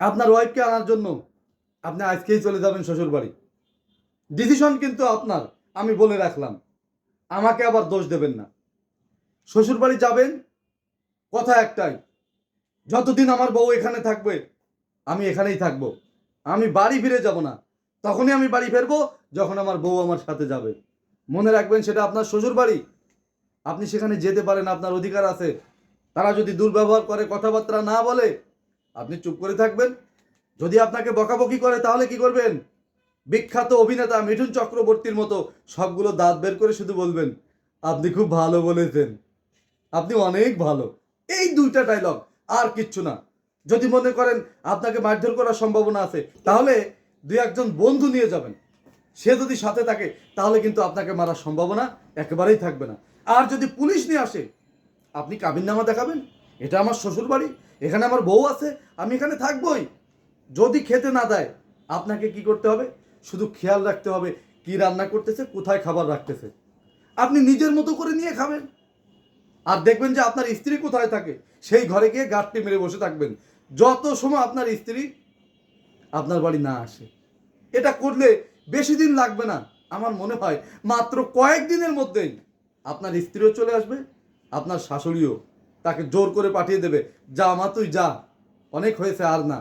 আপনার ওয়াইফকে আনার জন্য আপনি আজকেই চলে যাবেন শ্বশুর বাড়ি ডিসিশন কিন্তু আপনার, আমি বলে রাখলাম। আমাকে আবার দোষ দেবেন না। শ্বশুর বাড়ি যাবেন, কথা একটাই, যতদিন আমার বউ এখানে থাকবে, আমি এখানেই থাকব। আমি বাড়ি ফিরে যাব না। তখনই আমি বাড়ি ফিরবো, যখন আমার বউ আমার সাথে যাবে। মনে রাখবেন, সেটা আপনার শ্বশুর বাড়ি আপনি সেখানে যেতে পারেন, আপনার অধিকার আছে। তারা যদি দুর্ব্যবহার করে, কথাবার্তা না বলে আপনি চুপ করে থাকবেন। যদি আপনাকে বকাবকি করে, তাহলে কি করবেন? বিখ্যাত অভিনেতা মিঠুন চক্রবর্তীর মতো সবগুলো দাঁত বের করে শুধু বলবেন, আপনি খুব ভালো বলেছেন। আপনি অনেক ভালো। এই দুইটা ডায়লগ আর কিচ্ছু না। যদি মনে করেন আপনাকে মারধর করার সম্ভাবনা আছে, তাহলে দুই একজন বন্ধু নিয়ে যাবেন। সে যদি সাথে থাকে, তাহলে কিন্তু আপনাকে মারার সম্ভাবনা একেবারেই থাকবে না। আর যদি পুলিশ নিয়ে আসে, আপনি কাবিননামা দেখাবেন? এটা আমার শ্বশুর বাড়ি এখানে আমার বউ আছে, আমি এখানে থাকবই। যদি খেতে না দেয়, আপনাকে কি করতে হবে? শুধু খেয়াল রাখতে হবে কি রান্না করতেছে, কোথায় খাবার রাখতেছে। আপনি নিজের মতো করে নিয়ে খাবেন। আর দেখবেন যে আপনার স্ত্রী কোথায় থাকে, সেই ঘরে গিয়ে গাঁটটি মেরে বসে থাকবেন। যত সময় আপনার স্ত্রী আপনার বাড়ি না আসে, এটা করলে বেশি দিন লাগবে না, আমার মনে হয়। মাত্র কয়েকদিনের মধ্যেই আপনার স্ত্রীও চলে আসবে, আপনার শাশুড়িও। তাকে জোর করে পাঠিয়ে দেবে। যা মা তুই যা। অনেক হয়েছে আর না।